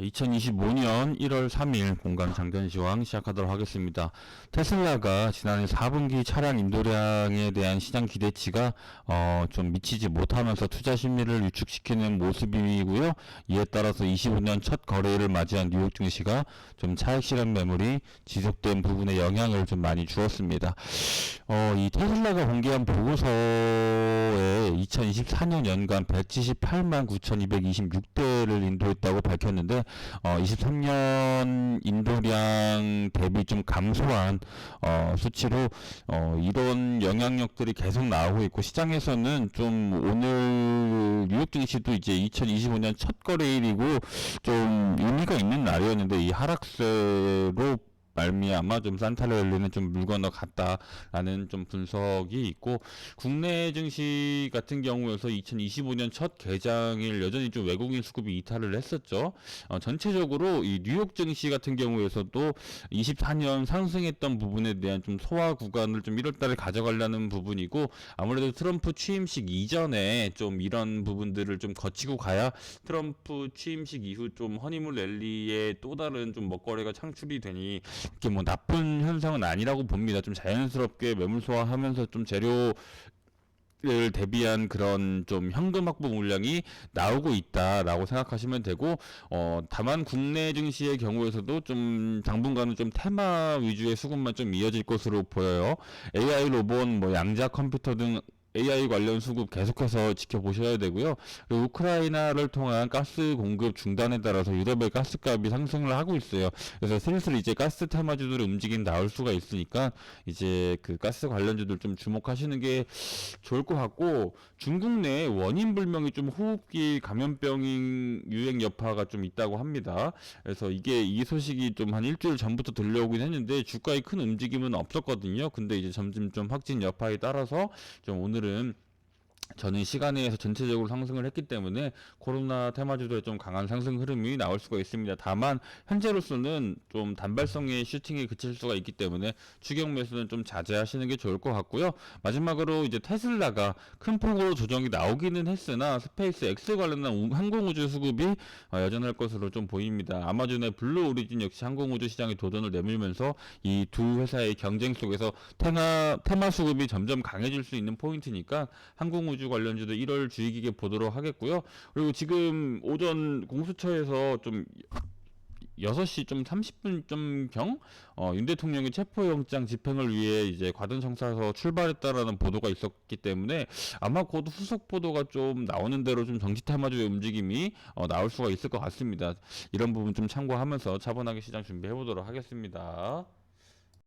2025년 1월 3일 공간 장전시황 시작하도록 하겠습니다. 테슬라가 지난해 4분기 차량 인도량에 대한 시장 기대치가 어, 좀 미치지 못하면서 투자 심리를 위축시키는 모습이고요. 이에 따라서 25년 첫 거래를 맞이한 뉴욕 증시가 좀 차익 실현 매물이 지속된 부분에 영향을 좀 많이 주었습니다. 어, 이 테슬라가 공개한 보고서에 2024년 연간 178만 9,226대 를 인도했다고 밝혔는데 어, 23년 인도량 대비 좀 감소한 어, 수치로 어, 이런 영향력들이 계속 나오고 있고 시장에서는 좀 오늘 뉴욕 증시도 이제 2025년 첫 거래일이고 좀 의미가 있는 날이었는데 이 하락세로 말미암아 좀 산타레일리는 좀 물 건너 갔다라는 좀 분석이 있고 국내 증시 같은 경우에서 2025년 첫 개장일 여전히 좀 외국인 수급이 이탈을 했었죠. 어, 전체적으로 이 뉴욕 증시 같은 경우에서도 24년 상승했던 부분에 대한 좀 소화 구간을 좀 1월달에 가져가려는 부분이고 아무래도 트럼프 취임식 이전에 좀 이런 부분들을 좀 거치고 가야 트럼프 취임식 이후 좀 허니문 랠리의 또 다른 좀 먹거리가 창출이 되니 이게 뭐 나쁜 현상은 아니라고 봅니다. 좀 자연스럽게 매물 소화하면서 좀 재료 를 대비한 그런 좀 현금 확보 물량이 나오고 있다라고 생각하시면 되고 어 다만 국내 증시의 경우에서도 좀 당분간은 좀 테마 위주의 수급만 좀 이어질 것으로 보여요. AI 로봇 뭐 양자 컴퓨터 등 AI 관련 수급 계속해서 지켜보셔야 되고요. 우크라이나를 통한 가스 공급 중단에 따라서 유럽의 가스값이 상승을 하고 있어요. 그래서 슬슬 이제 가스 테마주들의 움직임 나올 수가 있으니까 이제 그 가스 관련주들 좀 주목하시는 게 좋을 것 같고 중국 내 원인 불명의 좀 호흡기 감염병 유행 여파가 좀 있다고 합니다. 그래서 이게 이 소식이 좀 한 일주일 전부터 들려오긴 했는데 주가에 큰 움직임은 없었거든요. 근데 이제 점점 좀 확진 여파에 따라서 좀 오늘 은 저는 시간에서 전체적으로 상승을 했기 때문에 코로나 테마주들의 좀 강한 상승 흐름이 나올 수가 있습니다. 다만 현재로서는 좀 단발성의 슈팅에 그칠 수가 있기 때문에 추격 매수는 좀 자제하시는 게 좋을 것 같고요. 마지막으로 이제 테슬라가 큰 폭으로 조정이 나오기는 했으나 스페이스 X 관련한 우- 항공우주 수급이 어, 여전할 것으로 좀 보입니다. 아마존의 블루 오리진 역시 항공우주 시장에 도전을 내밀면서 이 두 회사의 경쟁 속에서 테마, 테마 수급이 점점 강해질 수 있는 포인트니까 항공우주 관련주도 1월 주의깊게 보도록 하겠고요. 그리고 지금 오전 공수처에서 좀 6시 좀 30분쯤 경 어, 윤 대통령의 체포영장 집행을 위해 이제 과전청사에서 출발했다라는 보도가 있었기 때문에 아마 곧 후속 보도가 좀 나오는 대로 좀 정치 테마주의 움직임이 어, 나올 수가 있을 것 같습니다. 이런 부분 좀 참고하면서 차분하게 시장 준비해 보도록 하겠습니다.